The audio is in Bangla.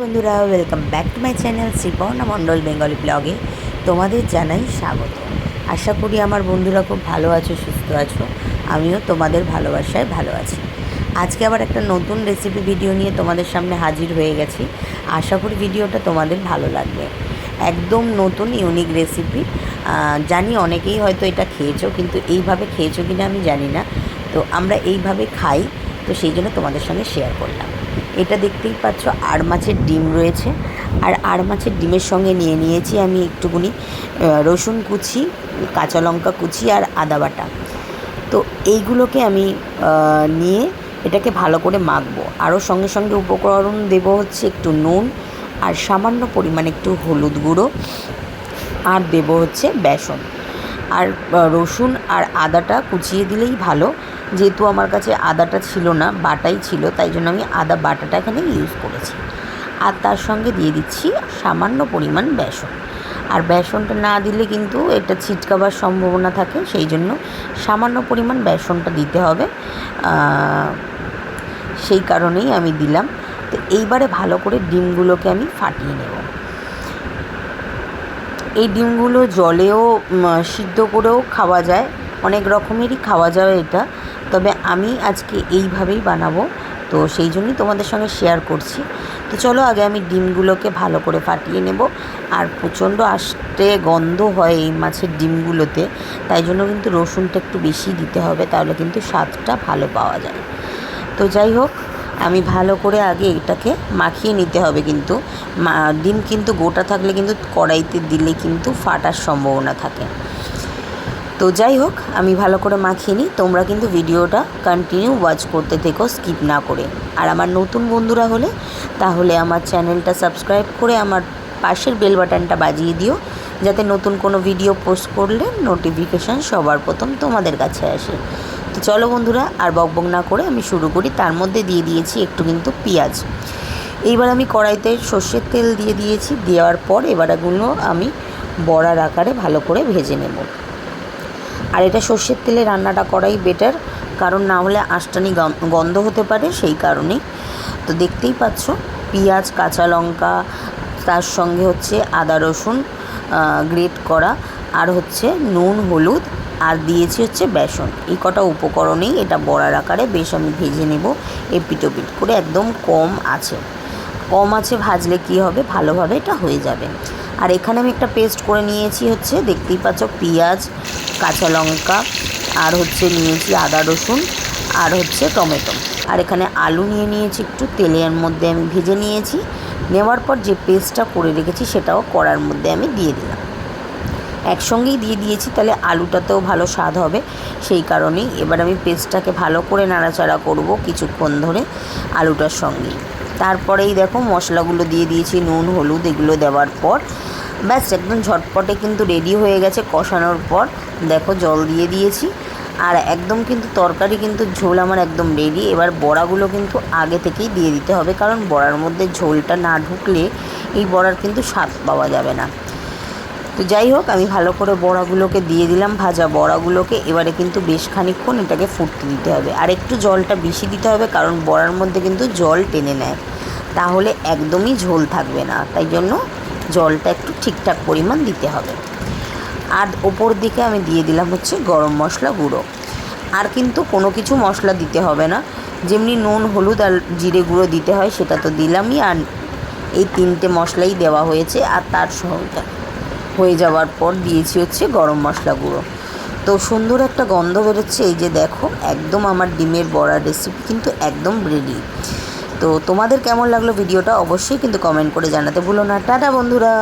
বন্ধুরা welcome back to my channel Sriparna Mondal Bengali ব্লগে তোমাদের জানাই স্বাগত। আশা করি আমার বন্ধুরা খুব ভালো আছো, সুস্থ আছো। আমিও তোমাদের ভালোবাসায় ভালো আছি। আজকে আবার একটা নতুন রেসিপি ভিডিও নিয়ে তোমাদের সামনে হাজির হয়ে গেছি। আশা করি ভিডিওটা তোমাদের ভালো লাগবে। একদম নতুন ইউনিক রেসিপি জানি অনেকেই হয়তো এটা খেয়েছো, কিন্তু এইভাবে খেয়েছো কিনা আমি জানি না। তো আমরা এইভাবে খাই, তো সেই জন্য তোমাদের সঙ্গে শেয়ার করলাম। এটা দেখতেই পাচ্ছ, আর মাছের ডিম রয়েছে। আর আর মাছের ডিমের সঙ্গে নিয়ে নিয়েছি আমি একটুকুনি রসুন কুচি, কাঁচা লঙ্কা কুচি আর আদা বাটা। তো এইগুলোকে আমি নিয়ে এটাকে ভালো করে মাখবো। আরও সঙ্গে সঙ্গে উপকরণ দেবো হচ্ছে একটু নুন আর সামান্য পরিমাণে একটু হলুদ গুঁড়ো আর দেবো হচ্ছে বেসন। আর রসুন আর আদাটা কুচিয়ে দিলেই ভালো। যেহেতু আমার কাছে আদাটা ছিল না, বাটাই ছিল, তাই জন্য আমি আদা বাটাটা এখানে ইউজ করেছি। আর তার সঙ্গে দিয়ে দিচ্ছি সামান্য পরিমাণ বেসন। আর বেসনটা না দিলে কিন্তু এটা ছিটকাবার সম্ভাবনা থাকে, সেই জন্য সামান্য পরিমাণ বেসনটা দিতে হবে। সেই কারণেই আমি দিলাম। তো এইবারে ভালো করে ডিমগুলোকে আমি ফাটিয়ে নেব। এই ডিমগুলো জলেও সিদ্ধ করেও খাওয়া যায়। অনেক রকমেরই খাওয়া যাবে এটা। তবে আমি আজকে এইভাবেই বানাবো। তো সেই জন্যই তোমাদের সঙ্গে শেয়ার করছি। তো চলো আগে আমি ডিমগুলোকে ভালো করে ফাটিয়ে নেব। আর প্রচণ্ড আষ্টে গন্ধ হয় এই মাছের ডিমগুলোতে। তাই জন্য কিন্তু রসুনটা একটু বেশি দিতে হবে, তাহলে কিন্তু স্বাদটা ভালো পাওয়া যায়। তো যাই হোক, আমি ভালো করে আগে এটাকে মাখিয়ে নিতে হবে কিন্তু। ডিম কিন্তু গোটা থাকলে কিন্তু কড়াইতে দিলে কিন্তু ফাটার সম্ভাবনা থাকে। তো যাই হোক, আমি ভালো করে মাখিয়ে নিই। তোমরা কিন্তু ভিডিওটা কন্টিনিউ ওয়াচ করতে থেকো স্কিপ না করে। আর আমার নতুন বন্ধুরা হলে, তাহলে আমার চ্যানেলটা সাবস্ক্রাইব করে আমার পাশের বেল বাটনটা বাজিয়ে দিও, যাতে নতুন কোনো ভিডিও পোস্ট করলে নোটিফিকেশান সবার প্রথম তোমাদের কাছে আসে। তো চলো বন্ধুরা, আর বকবক না করে আমি শুরু করি। তার মধ্যে দিয়ে দিয়েছি একটু কিন্তু পেঁয়াজ। এইবার আমি কড়াইতে সর্ষের তেল দিয়ে দিয়েছি। দেওয়ার পর এবার এগুলো আমি বড়ার আকারে ভালো করে ভেজে নেব। আর এটা সর্ষের তেলে রান্নাটা করাই বেটার কারণ না হলে আঁশটানি গন- গন্ধ হতে পারে, সেই কারণেই। তো দেখতেই পাচ্ছ, পেঁয়াজ, কাঁচা লঙ্কা, তার সঙ্গে হচ্ছে আদা রসুন গ্রেট করা, আর হচ্ছে নুন, হলুদ, আর দিয়েছি হচ্ছে বেসন। এই কটা উপকরণেই এটা বড়ার আকারে বেশ আমি ভেজে নেব এপিটোপিট করে একদম কম আছে। কম আছে ভাজলে কি হবে? ভালোভাবে এটা হয়ে যাবে। আর এখানে আমি একটা পেস্ট করে নিয়েছি হচ্ছে, দেখতেই পাচ্ছ, পেঁয়াজ কাঁচা লঙ্কা, আর হচ্ছে নিয়েছি আদা রসুন, আর হচ্ছে টমেটো। আর এখানে আলু নিয়ে নিয়েছি, একটু তেলের মধ্যে আমি ভেজে নিয়েছি। নেওয়ার পর যে পেস্টটা করে রেখেছি, সেটাও কড়ার মধ্যে আমি দিয়ে দিলাম। একসঙ্গেই দিয়ে দিয়েছি, তাহলে আলুটাতেও ভালো স্বাদ হবে। সেই কারণেই এবার আমি পেস্টটাকে ভালো করে নাড়াচাড়া করব কিছুক্ষণ ধরে আলুটার সঙ্গে। তারপরেই দেখো মশলাগুলো দিয়ে দিয়েছি, নুন, হলুদ, এগুলো দেওয়ার পর ব্যাস, একদম ঝটপটে কিন্তু রেডি হয়ে গেছে কষানোর পর। দেখো, জল দিয়ে দিয়েছি। আর একদম কিন্তু তরকারি কিন্তু ঝোল আমার একদম রেডি এবার বড়াগুলো কিন্তু আগে থেকেই দিয়ে দিতে হবে, কারণ বড়ার মধ্যে ঝোলটা না ঢুকলে এই বড়ার কিন্তু স্বাদ পাওয়া যাবে না। তো যাই হোক, আমি ভালো করে বড়াগুলোকে দিয়ে দিলাম, ভাজা বড়াগুলোকে। এবারে কিন্তু বেশ খানিকক্ষণ এটাকে ফুটতে দিতে হবে। আর একটু জলটা বেশি দিতে হবে, কারণ বড়ার মধ্যে কিন্তু জল টেনে নেয়। তাহলে একদমই ঝোল থাকবে না। তাই জন্য জলটা একটু ঠিকঠাক পরিমাণ দিতে হবে। আর ওপর দিকে আমি দিয়ে দিলাম হচ্ছে গরম মশলা গুঁড়ো। আর কিন্তু কোনো কিছু মশলা দিতে হবে না। যেমনি নুন, হলুদ আর জিরে গুঁড়ো দিতে হয় সেটা তো দিলামই। আর এই তিনটে মশলাই দেওয়া হয়েছে আর তার সঙ্গে হয়ে যাওয়ার পর দিয়েছি হচ্ছে গরম মশলা গুঁড়ো। তো সুন্দর একটা গন্ধ বেরোচ্ছে। এই যে দেখো, একদম আমার ডিমের বড়া রেসিপি কিন্তু একদম রেডি তো তোমাদের কেমন লাগল ভিডিওটা অবশ্যই কিন্তু কমেন্ট করে জানাতে ভুলো না। টাটা বন্ধুরা।